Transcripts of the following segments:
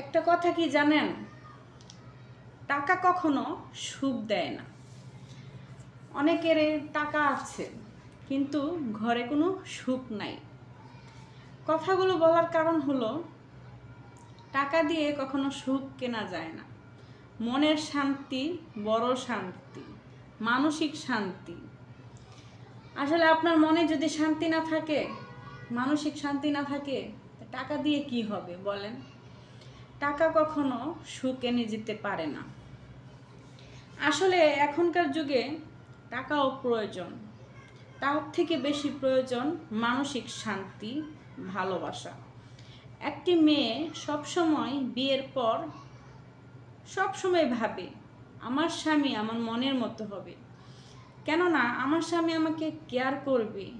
একটা কথা কি জানেন? টাকা কখনো সুখ দেয় না। অনেকের টাকা আছে, কিন্তু ঘরে কোনো সুখ নাই। কথাগুলো বলার কারণ হলো, টাকা দিয়ে কখনো সুখ কেনা যায় না। মনের শান্তি, বড় শান্তি, মানসিক শান্তি। আসলে আপনার মনে যদি শান্তি না থাকে, মানসিক শান্তি না থাকে টাকা দিয়ে কি হবে বলেন? টাকা কখনো সুখ এনে যেতে পারে না। আসলে এখনকার যুগে টাকাও প্রয়োজন। তার থেকে বেশি প্রয়োজন মানসিক শান্তি, ভালোবাসা। একটি মেয়ে সবসময় বিয়ের পর সবসময় ভাবে, আমার স্বামী আমার মনের মতো হবে। কেননা আমার স্বামী আমাকে কেয়ার করবে।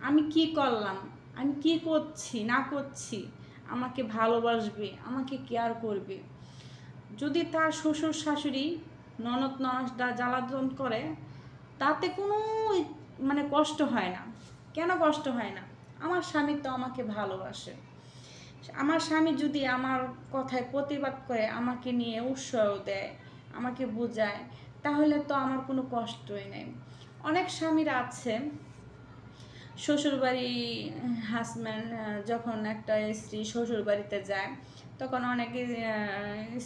আমি কি করলাম? আমি কি করছি? না করছি? আমাকে ভালোবাসবে, আমাকে কেয়ার করবে। যদি তার শ্বশুর শাশুড়ি ননদ ননদা জ্বালাতন করে, তাতে কোনো মানে কষ্ট হয় না। কেন কষ্ট হয় না? আমার স্বামী তো আমাকে ভালোবাসে। আমার স্বামী যদি আমার কথায় প্রতিবাদ করে, আমাকে নিয়ে উৎসাহ দেয়, আমাকে বোঝায়, তাহলে তো আমার কোনো কষ্টই নেই। অনেক স্বামীরা আছে শ্বশুরবাড়ি হাজব্যান্ড যখন একটা স্ত্রী শ্বশুরবাড়িতে যায়, তখন অনেকে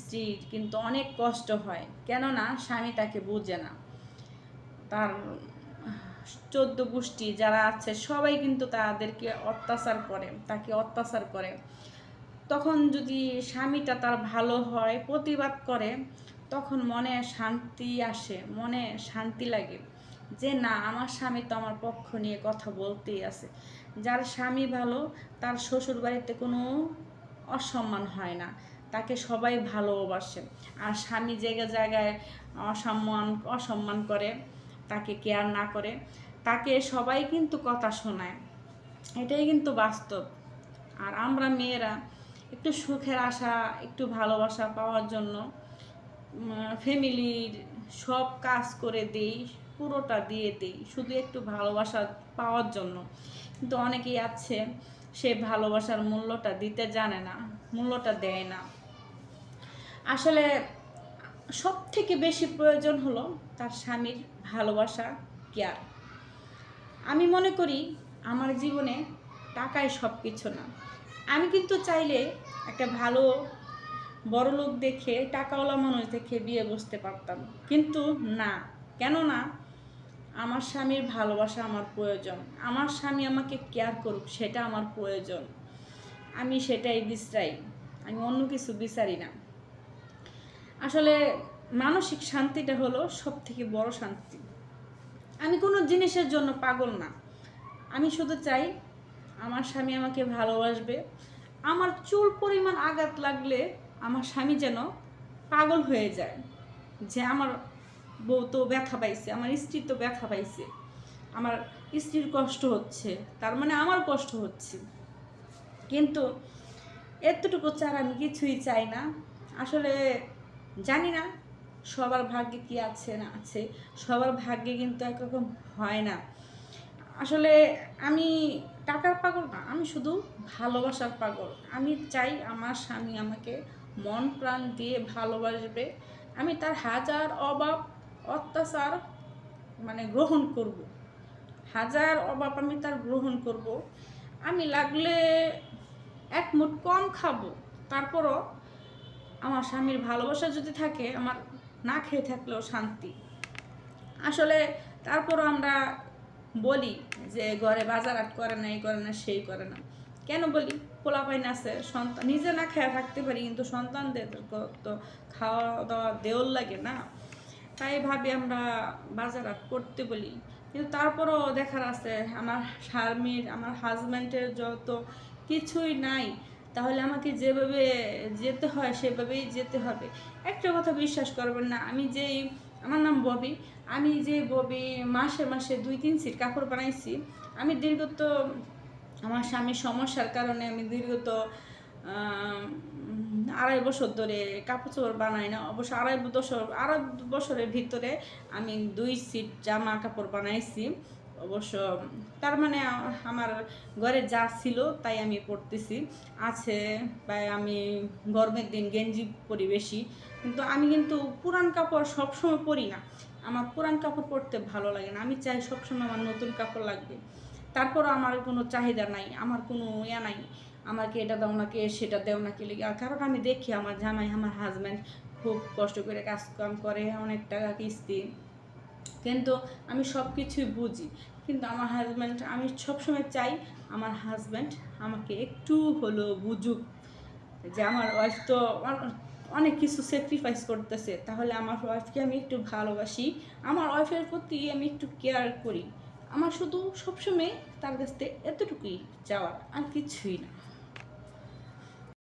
স্ত্রীর কিন্তু অনেক কষ্ট হয়। কেননা স্বামী তাকে বোঝে না। তার চোদ্দ গোষ্ঠী যারা আছে, সবাই কিন্তু তাদেরকে অত্যাচার করে, তাকে অত্যাচার করে। তখন যদি স্বামীটা তার ভালো হয়, প্রতিবাদ করে, তখন মনে শান্তি আসে, মনে শান্তি লাগে। যে না, আমার স্বামী তো আমার পক্ষ নিয়ে কথা বলতেই আছে। যার স্বামী ভালো, তার শ্বশুর বাড়িতে কোনো অসম্মান হয় না। তাকে সবাই ভালোবাসে। আর স্বামী জায়গায় জায়গায় অসম্মান অসম্মান করে, তাকে কেয়ার না করে, তাকে সবাই কিন্তু কথা শোনায়। এটাই কিন্তু বাস্তব। আর আমরা মেয়েরা একটু সুখের আশা, একটু ভালোবাসা পাওয়ার জন্য ফ্যামিলির সব কাজ করে দেই। পুরোটা দিয়ে দিই, শুধু একটু ভালোবাসা পাওয়ার জন্য। কিন্তু অনেকেই আছে, সে ভালোবাসার মূল্যটা দিতে জানে না, মূল্যটা দেয় না। আসলে সব থেকে বেশি প্রয়োজন হলো তার স্বামীর ভালোবাসা, কেয়ার। আমি মনে করি আমার জীবনে টাকাই সব কিছু না। আমি কিন্তু চাইলে একটা ভালো, বড় লোক দেখে টাকাওয়ালা মানুষ দেখে বিয়ে বসতে পারতাম। কিন্তু না কেন না আমার স্বামীর ভালোবাসা আমার প্রয়োজন। আমার স্বামী আমাকে কেয়ার করুক, সেটা আমার প্রয়োজন। আমি সেটাই বিশ্রাই আমি অন্য কিছু বিচারি না। আসলে মানসিক শান্তিটা হলো সব থেকে বড় শান্তি। আমি কোনো জিনিসের জন্য পাগল না। আমি শুধু চাই আমার স্বামী আমাকে ভালোবাসবে। আমার চুল পরিমাণ আঘাত লাগলে আমার স্বামী যেন পাগল হয়ে যায়। যে আমার বউ তো ব্যথা পাইছে, আমার স্ত্রী তো ব্যথা পাইছে। আমার স্ত্রীর কষ্ট হচ্ছে, তার মানে আমার কষ্ট হচ্ছে। কিন্তু এতটুকু চার আমি কিছুই চাই না। আসলে জানি না সবার ভাগ্যে কি আছে না আছে, সবার ভাগ্যে কিন্তু একরকম হয় না। আসলে আমি টাকার পাগল না, আমি শুধু ভালোবাসার পাগল। আমি চাই আমার স্বামী আমাকে মন প্রাণ দিয়ে ভালোবাসবে। আমি তার হাজার অভাব অত্যাচার মানে গ্রহণ করব। হাজার অভাব আমি তার গ্রহণ করব। আমি লাগলে এক মুঠ কম খাব। তারপরও আমার স্বামীর ভালোবাসা যদি থাকে, আমার না খেয়ে থাকলেও শান্তি। আসলে তারপরও আমরা বলি যে ঘরে বাজার আট করে না, এই করে না, সেই করে না। কেন বলি? পোলাপাইন আছে, সন্তান নিজে না খেয়ে থাকতে পারি, কিন্তু সন্তানদের তো খাওয়া দাওয়া দেওয়ার লাগে না। তাই ভাবি আমরা বাজার করতে বলি। কিন্তু তারপরও দেখার আছে, আমার স্বামীর, আমার হাজব্যান্ডের যত কিছুই নাই, তাহলে আমাকে যেভাবে যেতে হয় সেভাবেই যেতে হবে। একটা কথা বিশ্বাস করবেন না, আমি যেই, আমার নাম ববি, আমি যে ববি মাসে মাসে দুই তিন সিট কাপড় বানাইছি, আমি দীর্ঘত আমার স্বামীর সমস্যার কারণে আমি দীর্ঘত আড়াই বছর ধরে কাপড় চোপড় বানাই না, অবশ্য আড়াই বছর, আড়াই বছরের ভিতরে আমি দুই সিট জামা কাপড় বানাইছি। অবশ্য তার মানে আমার ঘরে যা ছিল তাই আমি পরতেছি। আছে তাই আমি গরমের দিন গেঞ্জি পরি বেশি, কিন্তু আমি কিন্তু পুরান কাপড় সবসময় পরি না। আমার পুরান কাপড় পরতে ভালো লাগে না, আমি চাই সবসময় আমার নতুন কাপড় লাগবে। তারপরও আমার কোনো চাহিদা নাই, আমার কোনো ইয়া নাই। আমাকে এটা দাও না কে সেটা দেও না কে লেগে কারণ আমি দেখি আমার জামাই আমার হাজব্যান্ড খুব কষ্ট করে কাজ কাম করে, অনেক টাকা কিস্তি। কিন্তু আমি সব কিছুই বুঝি। কিন্তু আমার হাজব্যান্ড আমি সবসময় চাই আমার হাজব্যান্ড আমাকে একটু হলো বুঝুক যে আমার ওয়াইফ তো অনেক কিছু স্যাক্রিফাইস করতেছে। তাহলে আমার ওয়াইফকে আমি একটু ভালোবাসি। আমার ওয়াইফের প্রতি আমি একটু কেয়ার করি। আমার শুধু সবসময় তার কাছ থেকে এতটুকুই চাওয়ার, আর কিছুই না।